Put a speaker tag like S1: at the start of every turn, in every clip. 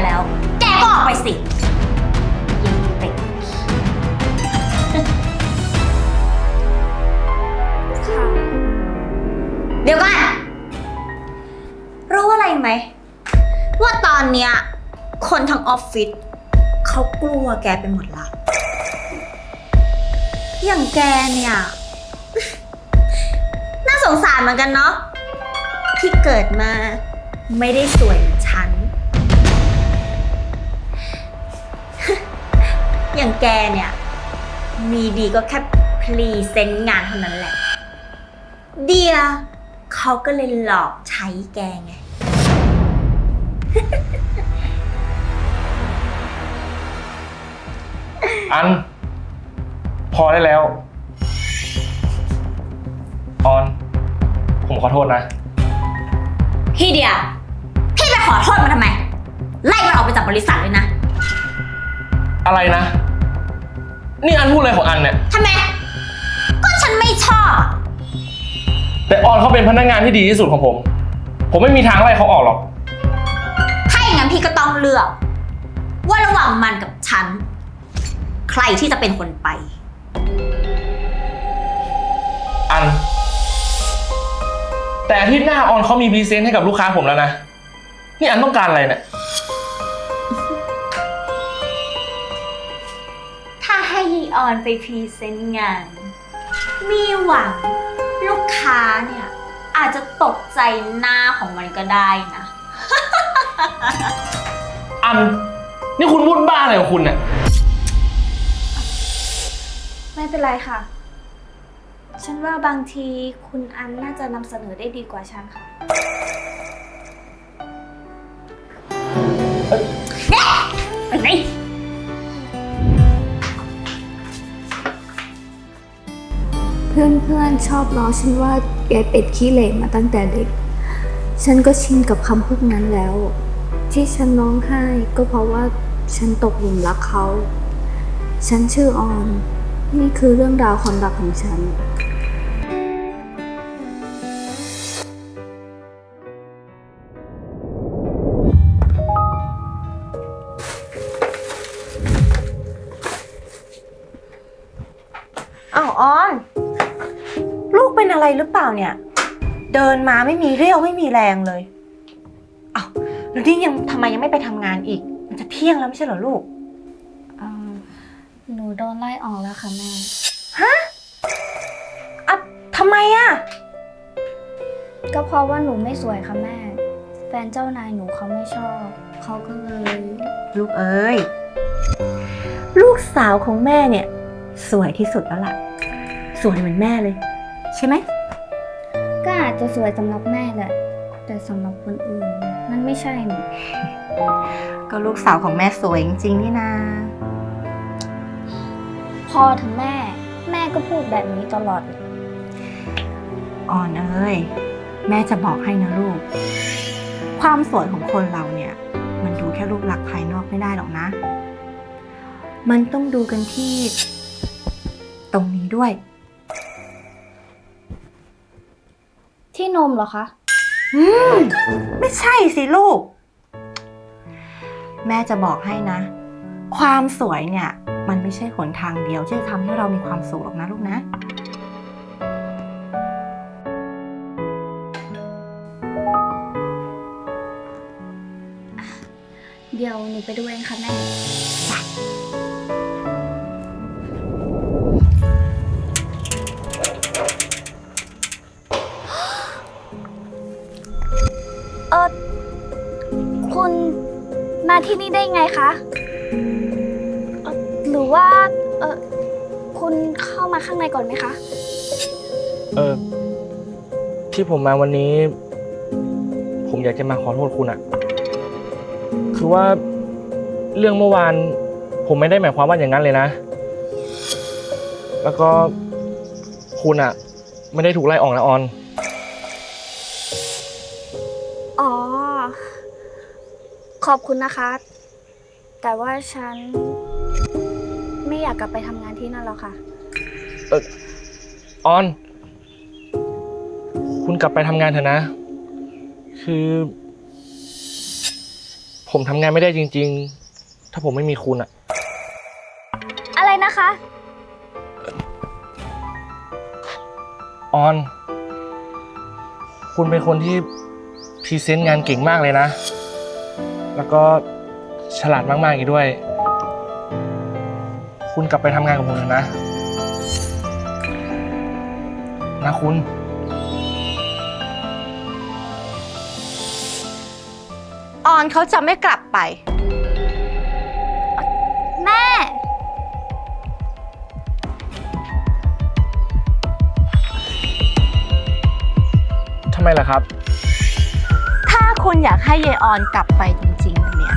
S1: แกแล้ว แกก็ออกไปสิยิงเป็ด
S2: ค่ะ
S1: เดี๋ยวก่อนรู้อะไรไหม ว่าตอนเนี้ยคนทั้งออฟฟิศเขากลัวแกไปหมดละ อย่างแกเนี่ย น่าสงสารเหมือนกันเนาะที่เกิดมาไม่ได้สวยเหมือนฉัน อย่างแกเนี่ย มีดีก็แค่พรีเซนต์งานเท่านั้นแหละ เดียเขาก็เลยหลอกใช้แกไง
S3: อัน พอได้แล้ว ออน ผมขอโทษนะ
S1: พี่เดีย พี่ไปขอโทษมันทำไม ไล่มันออกไปจากบริษัทเลยนะ
S3: อะไรนะ นี่อันพูดอะไรของอันเนี่ย
S1: ทำไม ก็ฉันไม่ชอบ
S3: แต่ออนเขาเป็นพนักงานที่ดีที่สุดของผม ผมไม่มีทางไล่เขาออกหรอก
S1: ถ้าอย่างนั้นพี่ก็ต้องเลือก ว่าระหว่างมันกับฉัน ใครที่จะเป็นคนไป
S3: อัน แต่อาทิตย์หน้าออนเขามีพรีเซนต์ให้กับลูกค้าผมแล้วนะ นี่อันต้องการอะไรเนี่ย
S1: ออนไปพรีเซนต์งาน มีหวังลูกค้าเนี่ย อาจจะตกใจหน้าของมันก็ได้นะ
S3: อัน นี่คุณพูดบ้าอะไรของคุณเนี่ย
S2: ไม่เป็นไรค่ะ ฉันว่าบางทีคุณอันน่าจะนำเสนอได้ดีกว่าฉันค่ะ เพื่อนๆชอบล้อฉันว่าแกเป็ดขี้เหร่มาตั้งแต่เด็ก ฉันก็ชินกับคำพวกนั้นแล้ว ที่ฉันร้องไห้ก็เพราะว่าฉันตกหลุมรักเขา ฉันชื่อออน นี่คือเรื่องราวความรักของฉัน
S4: อ้าวออนลูกเป็น อะไรหรือเปล่าเนี่ย เดินมาไม่มีเรี่ยวไม่มีแรงเลยอ้าวแล้วนี่ยังทำไมยังไม่ไปทำงานอีก มันจะเที่ยงแล้วไม่ใช่เหรอลูก
S2: เอ่อหนูโดนไล่ออกแล้วค่ะแม่
S4: อะทำไมอะ
S2: ก็เพราะว่าหนูไม่สวยค่ะแม่ แฟนเจ้านายหนูเขาไม่ชอบ เขาก็เลย
S4: ลูกเอ้ย ลูกสาวของแม่เนี่ย สวยที่สุดแล้วล่ะ สวยเหมือนแม่เลย ใช่ไหม
S2: ก็อาจจะสวยสำหรับแม่แหละ แต่สำหรับคนอื่น มันไม่ใช่หนู
S4: ก็ลูกสาวของแม่สวยจริงๆนี่นา
S2: พอเถอะแม่ แม่ก็พูดแบบนี้ตลอดเลย
S4: อ่อนเอ้ย แม่จะบอกให้นะลูก ความสวยของคนเราเนี่ย มันดูแค่รูปลักษณ์ภายนอกไม่ได้หรอกนะ มันต้องดูกันที่ ตรงนี้ด้วย
S2: นมเหรอคะ
S4: อืม ไม่ใช่สิลูก แม่จะบอกให้นะ ความสวยเนี่ย มันไม่ใช่หนทางเดียวที่จะทำให้เรามีความสุขหรอกนะลูกนะ
S2: เดี๋ยวหนูไปดูเองค่ะแม่ ที่
S3: ผมมาวันนี้ ผมอยากจะมาขอโทษคุณอะคือว่าเรื่องเมื่อวาน ผมไม่ได้หมายความว่าอย่างนั้นเลยนะ แล้วก็คุณอะไม่ได้ถูกไล่ออกนะออน
S2: อ๋อ ขอบคุณนะคะ แต่ว่าฉัน ไม่อยากกลับไปทำงานที่นั่นแล้วค่ะ
S3: ออน คุณกลับไปทำงานเถอะนะ คือ ผมทำงานไม่ได้จริง ๆ ถ้าผมไม่มีคุณอะ
S2: อะไรนะคะ
S3: ออน คุณเป็นคนที่พรีเซนต์งานเก่งมากเลยนะ แล้วก็ฉลาดมากๆอีกด้วย คุณกลับไปทำงานกับผมเถอะนะ นะคุณ
S4: ออนเขาจะไม่กลับไป
S2: แม่
S3: ทำไมล่ะครับ
S4: ถ้าคุณอยากให้เยายออนกลับไปจริงๆเนี่ย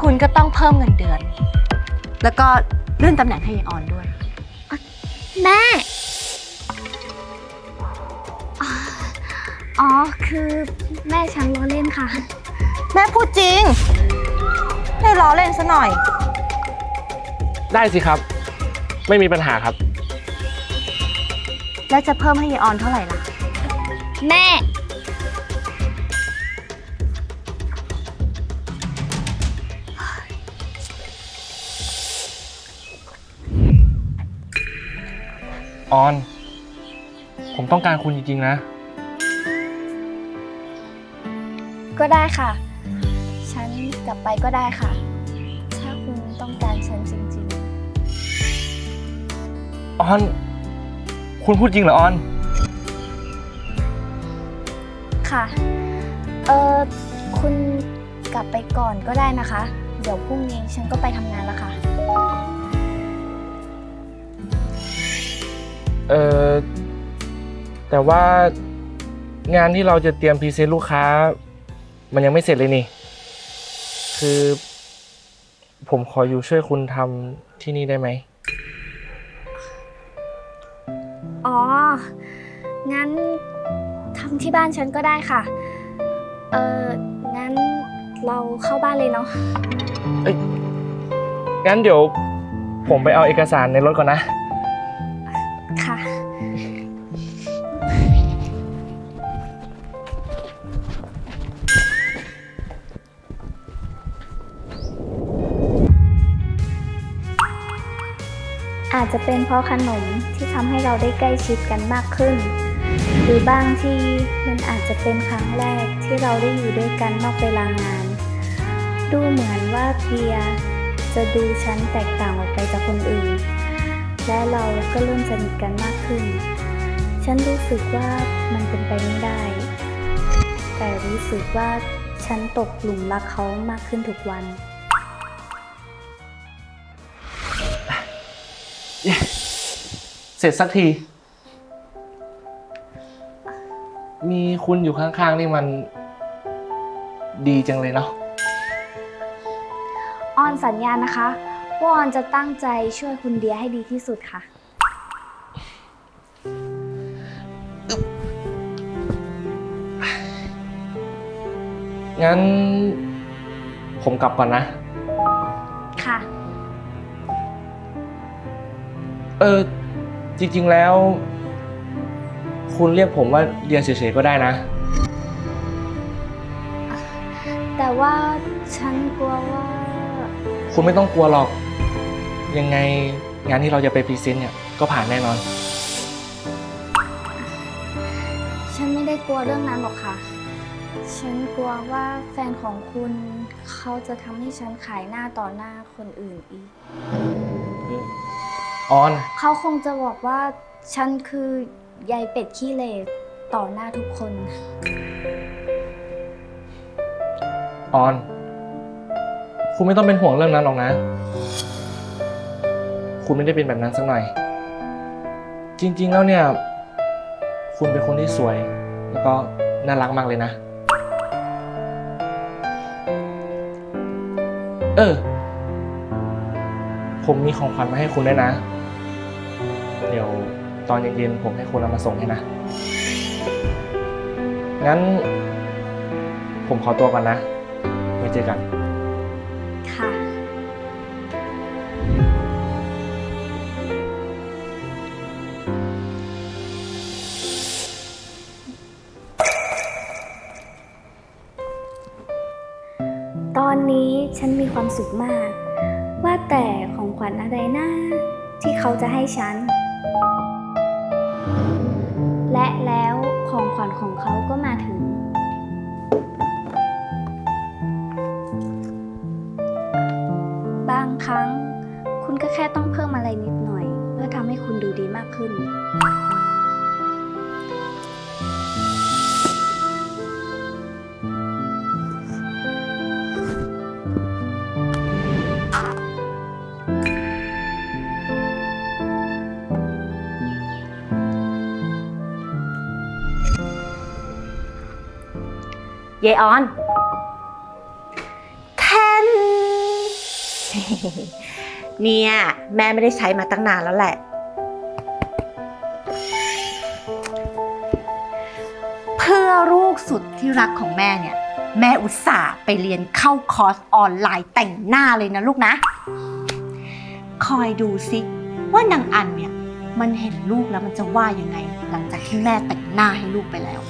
S4: คุณก็ต้องเพิ่มเงินเดือน แล้วก็เลื่อนตำแหน่งให้เยายออนด้วย
S2: แม่ อ๋อ คือแม่ฉันล้อเล่นค่ะ
S4: แม่พูดจริง ไม่ล้อเล่นซะหน่อย
S3: ได้สิครับ ไม่มีปัญหาครับ
S4: แล้วจะเพิ่มให้เยายออนเท่าไหร่ล่ะ
S2: แม่
S3: ออน ผมต้องการคุณจริงๆนะ
S2: ก็ได้ค่ะ ฉันกลับไปก็ได้ค่ะ ถ้าคุณต้องการฉันจริง
S3: ออน คุณพูดจริงเหรอออน
S2: ๆ ค่ะ เออคุณกลับไปก่อนก็ได้นะคะ เดี๋ยวพรุ่งนี้ฉันก็ไปทำงานแล้วค่ะ
S3: เออแต่ว่างานที่เราจะเตรียมพรีเซนต์ลูกค้า มันยังไม่เสร็จเลยนี่ คือ ผมขออยู่ช่วยคุณทำที่นี่ได้ไหม
S2: อ๋อ งั้นทำที่บ้านฉันก็ได้ค่ะ เอองั้นเราเข้าบ้านเลยเนาะ
S3: งั้นเดี๋ยวผมไปเอาเอกสารในรถก่อนนะ
S2: ค่ะ อาจจะเป็นเพราะขนมที่ทำให้เราได้ใกล้ชิดกันมากขึ้น หรือบางทีมันอาจจะเป็นครั้งแรกที่เราได้อยู่ด้วยกันนอกเวลางาน ดูเหมือนว่าเพียจะดูฉันแตกต่างออกไปจากคนอื่น และเราก็เริ่มสนิทกันมากขึ้น ฉันรู้สึกว่ามันเป็นไปไม่ได้ แต่รู้สึกว่าฉันตกหลุมรักเขามากขึ้นทุกวัน
S3: เสร็จสักที มีคุณอยู่ข้างๆนี่มันดีจังเลยเนาะ
S2: ออนสัญญานะคะ ว่าออนจะตั้งใจช่วยคุณเดียให้ดีที่สุดค่ะ
S3: งั้น ผมกลับก่อนนะ
S2: ค่ะ
S3: เออ จริงๆแล้ว คุณเรียกผมว่าเรียนเฉยๆก็ได้นะ
S2: แต่ว่าฉันกลัวว่า
S3: คุณไม่ต้องกลัวหรอก ยังไงงานที่เราจะไปพรีเซนต์เนี่ยก็ผ่านแน่นอน
S2: ฉันไม่ได้กลัวเรื่องนั้นหรอกค่ะ ฉันกลัวว่าแฟนของคุณเขาจะทำให้ฉันขายหน้าต่อหน้าคนอื่นอีก
S3: ออน
S2: เขาคงจะบอกว่าฉันคือยายเป็ดขี้เหร่ต่อหน้าทุกคน
S3: ออน คุณไม่ต้องเป็นห่วงเรื่องนั้นหรอกนะ คุณไม่ได้เป็นแบบนั้นสักหน่อย จริง ๆ แล้วเนี่ย คุณเป็นคนที่สวย แล้วก็น่ารักมากเลยนะ เออผผมมีของขวัญมาให้คุณด้วยนะ เดี๋ยวตอนเย็นๆผมให้คุณเอามาส่งให้นะ งั้น ผมขอตัวก่อนนะ ไว้เจอกัน
S2: ค่ะ ตอนนี้ฉันมีความสุขมาก ว่าแต่ของขวัญอะไรนะ ที่เขาจะให้ฉัน และแล้วของขวัญของเขาก็มาถึง บางครั้ง คุณก็แค่ต้องเพิ่มอะไรนิดหน่อย เพื่อทำให้คุณดูดีมากขึ้น
S4: เยออน แทน เนี่ย แม่ไม่ได้ใช้มาตั้งนานแล้วแหละ เพื่อลูกสุดที่รักของแม่เนี่ย แม่อุตส่าห์ไปเรียนเข้าคอร์สออนไลน์แต่งหน้าเลยนะลูกนะ คอยดูสิว่านางอันเนี่ย มันเห็นลูกแล้วมันจะว่ายังไง หลังจากที่แม่แต่งหน้าให้ลูกไปแล้ว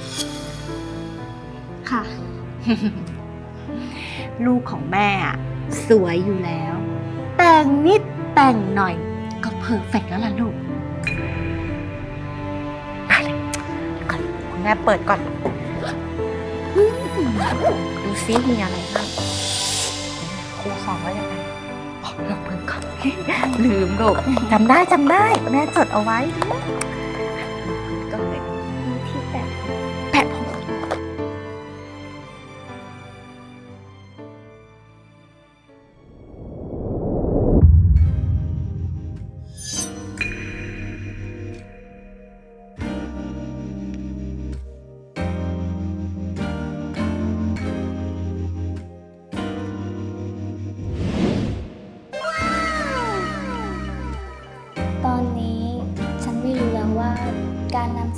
S2: ค่ะ
S4: ลูกของแม่อะสวยอยู่แล้ว แต่งนิดแต่งหน่อย ก็เพอร์เฟกต์แล้วล่ะลูกมาเลยก่อนคุณแม่เปิดก่อน ดูซิมีอะไรบ้างครูสอนว่ายังไงอ๋อลองเปิดก่อน ลืมลูกจำได้จำได้ แม่จดเอาไว้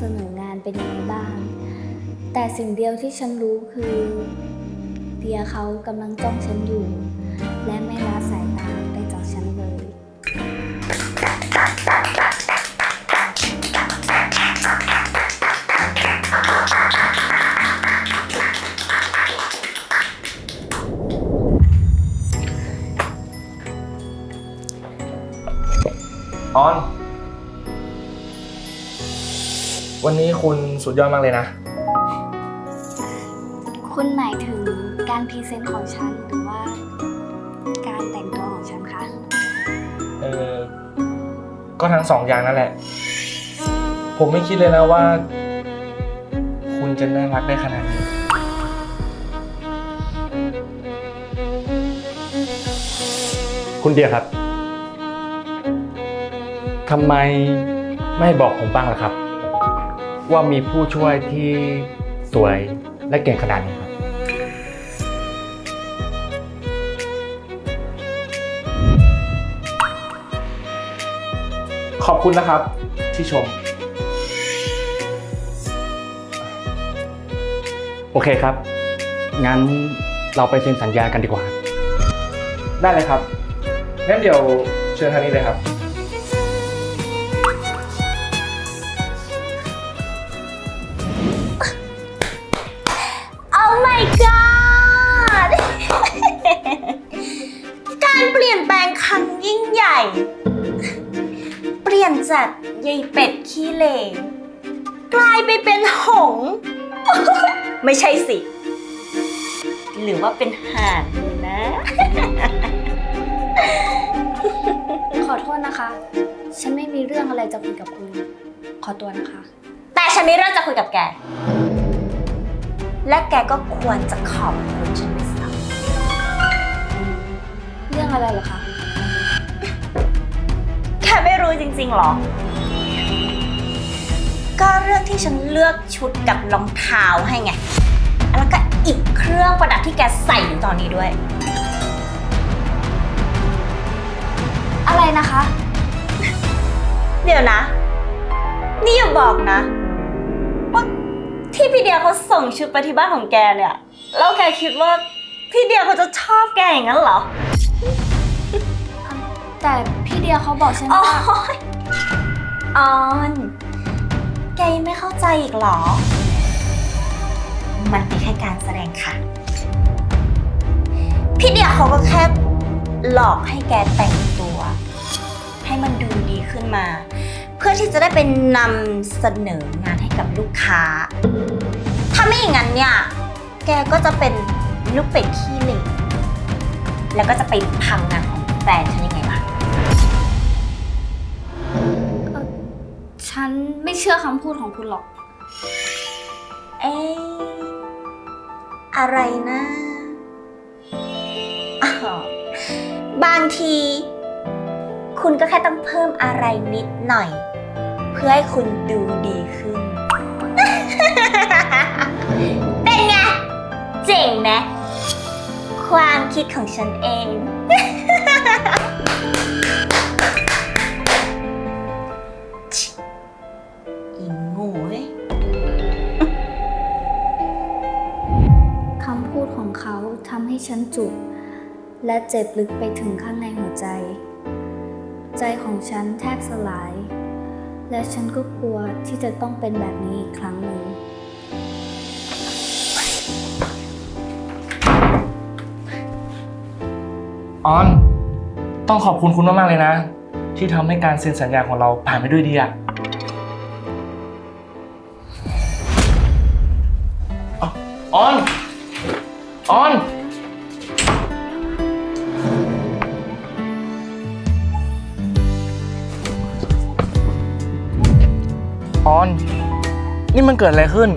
S4: เส
S2: นองานเป็นยังไงบ้าง แต่สิ่งเดียวที่ฉันรู้คือเดียเขากำลังจ้องฉันอยู่ และไม่ละสายตาไปจากฉันเลย
S3: ออน วันนี้คุณสุดยอดมากเลยนะ
S2: คุณหมายถึงการพรีเซนต์ของฉันหรือว่า การแต่งตัวของฉันคะ
S3: เออก็ทั้งสองอย่างนั่นแหละ ผมไม่คิดเลยนะว่า คุณจะน่ารักได้ขนาดนี้
S5: คุณเดียครับทำไมไม่บอกผมบ้างล่ะครับ ว่ามีผู้ช่วยที่สวยและเก่งขนาดนี้ครับ
S3: ขอบคุณนะครับ ที่ชม
S5: โอเคครับ งั้นเราไปเซ็นสัญญากันดีกว่า
S3: ได้เลยครับงั้นเดี๋ยวเชิญทางนี้เลยครับ
S1: งครั้งยิ่งใหญ่ เปลี่ยนจากยายเป็ดขี้เหร่กลายไปเป็นหงส์ไม่ใช่สิ หรือว่าเป็นห่านดีนะ
S2: ขอโทษนะคะ ฉันไม่มีเรื่องอะไรจะคุยกับคุณ ขอตัวนะคะ
S1: แต่ฉันมีเรื่องจะคุยกับแก และแกก็ควรจะขอบคุณฉันด้วยซ้
S2: เรื่องอะไรเหรอคะำ
S1: แกไม่รู้จริงๆหรอ ก็เรื่องที่ฉันเลือกชุดกับรองเท้าให้ไง แล้วก็อีกเครื่องประดับที่แกใส่อยู่ตอนนี้ด้วยอ
S2: อะไรนะคะ
S1: เดี๋ยวนะ นี่อย่าบอกนะว่าที่พี่เดียเขาส่งชุดไปที่บ้านของแกเนี่ย แล้วแกคิดว่าพี่เดียเขาจะชอบแกอย่างนั้นเหรอ
S2: แต่พี่เดียเขาบอกฉัน
S1: โอ้
S2: ว่า
S1: ยออน แกยังไม่เข้าใจอีกเหรอ มันเป็นแค่การแสดงค่ะ พี่เดียเขาก็แค่หลอกให้แกแต่งตัว ให้มันดูดีขึ้นมา เพื่อที่จะได้เป็นนำเสนองานให้กับลูกค้า ถ้าไม่อย่างนั้นเนี่ย แกก็จะเป็นลูกเป็ดขี้เหร่แล้วก็จะไปพังงานของแฟนฉันยังไงล่ะ
S2: ฉันไม่เชื่อคำพูดของคุณหรอก
S1: เอ๊ะอะไรนะอ้าวบางที คุณก็แค่ต้องเพิ่มอะไรนิดหน่อย เพื่อให้คุณดูดีขึ้น เป็นไง เจ๋งไหมความคิดของฉันเอง
S2: ฉันจุก และเจ็บลึกไปถึงข้างในหัวใจ ใจของฉันแทบสลาย และฉันก็กลัวที่จะต้องเป็นแบบนี้อีกครั้งหนึ่ง
S3: ออน ต้องขอบคุณคุณมากๆเลยนะ ที่ทำให้การเซ็นสัญญาของเราผ่านไปด้วยดีอะอ้าวออน ออน นี่มันเกิดอะไรขึ้น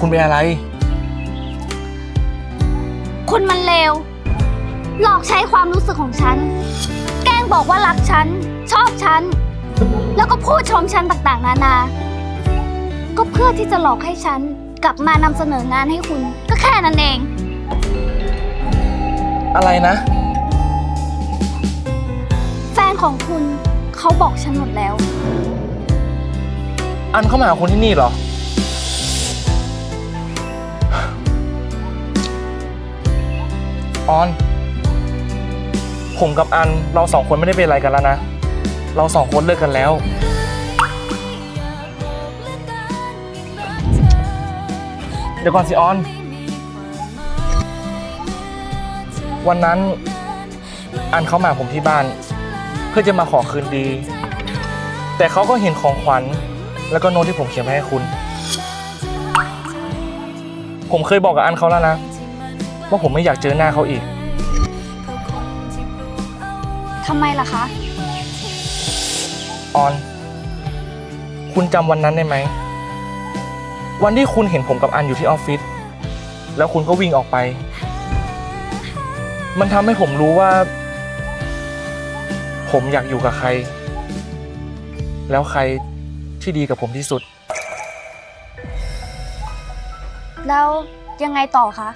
S3: คุณเป็นอะไร
S2: คุณมันเลว หลอกใช้ความรู้สึกของฉัน แกล้งบอกว่ารักฉัน ชอบฉัน แล้วก็พูดชมฉันต่างๆ นานา ก็เพื่อที่จะหลอกให้ฉัน กลับมานำเสนองานให้คุณ ก็แค่นั้นเอง
S3: อะไรนะ
S2: แฟนของคุณเขาบอกฉันหมดแล้ว
S3: อันเข้ามาหาคุณที่นี่เหรอ ออน ผมกับอันเราสองคนไม่ได้เป็นอะไรกันแล้วนะ เราสองคนเลิกกันแล้ว เดี๋ยวก่อนสิออน วันนั้นอันเขามาผมที่บ้าน เพื่อจะมาขอคืนดี แต่เขาก็เห็นของขวัญ แล้วก็โน้ตที่ผมเขียนไว้ให้คุณ ผมเคยบอกกับอันเขาแล้วนะ ว่าผมไม่อยากเจอหน้าเขาอีก
S2: ทำไมล่ะคะ
S3: ออน คุณจำวันนั้นได้ไหม วันที่คุณเห็นผมกับอันอยู่ที่ออฟฟิศแล้วคุณก็วิ่งออกไป มันทำให้ผมรู้ว่า ผมอยากอยู่กับใคร แล้วใครที่ดีกับผมที่สุด
S2: แล้วยังไงต่อคะ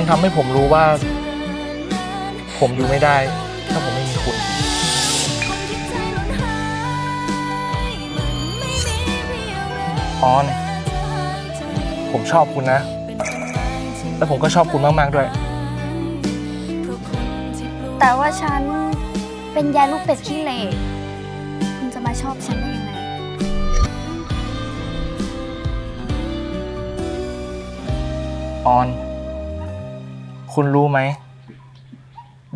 S3: มันทำให้ผมรู้ว่า ผมอยู่ไม่ได้ ถ้าผมไม่มีคุณ ออน ผมชอบคุณนะ แล้วผมก็ชอบคุณมาก ๆ ด้วย
S2: แต่ว่าฉันเป็นยายลูกเป็ดขี้เหร่คุณจะมาชอบฉันได้ยังไง
S3: ออน คุณรู้ไหม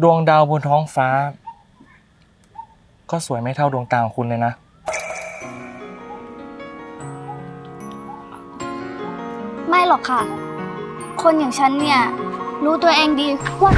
S3: ดวงดาวบนท้องฟ้า ก็สวยไม่เท่าดวงตาของคุณเลยนะ
S2: ไม่หรอกค่ะ คนอย่างฉันเนี่ย รู้ตัวเองดีว่า